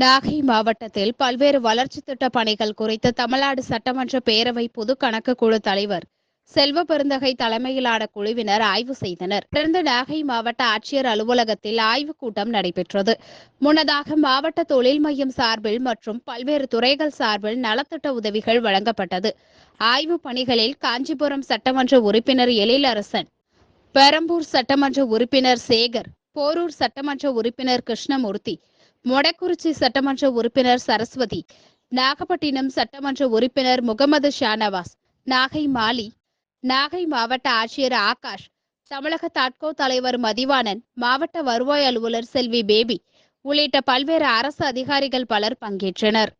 நாகை மாவட்டத்தில் பல்வேறு வளர்ச்சி திட்ட பணிகள் குறித்து தமிழ்நாடு சட்டமன்ற பேரவை பொது கணக்கு குழு தலைவர் செல்வ பெருந்தகை தலைமையிலான குழுவினர் ஆய்வு செய்தனர். தொடர்ந்து நாகை மாவட்ட ஆட்சியர் அலுவலகத்தில் ஆய்வுக் கூட்டம் நடைபெற்றது. முன்னதாக மாவட்ட தொழில் மையம் சார்பில் மற்றும் பல்வேறு துறைகள் சார்பில் நலத்திட்ட உதவிகள் வழங்கப்பட்டது. ஆய்வு பணிகளில் காஞ்சிபுரம் சட்டமன்ற உறுப்பினர் எழிலரசன் பெரம்பூர் சட்டமன்ற உறுப்பினர் சேகர் போரூர் சட்டமன்ற உறுப்பினர் கிருஷ்ணமூர்த்தி மொடக்குறிச்சி சட்டமன்ற உறுப்பினர் சரஸ்வதி நாகப்பட்டினம் சட்டமன்ற உறுப்பினர் முகமது ஷானவாஸ் நாகை மாலி நாகை மாவட்ட ஆட்சியர் ஆகாஷ் தமிழக தாட்கோ தலைவர் மதிவாணன் மாவட்ட வருவாய் அலுவலர் செல்வி பேபி உள்ளிட்ட பல்வேறு அரசு அதிகாரிகள் பலர் பங்கேற்றனர்.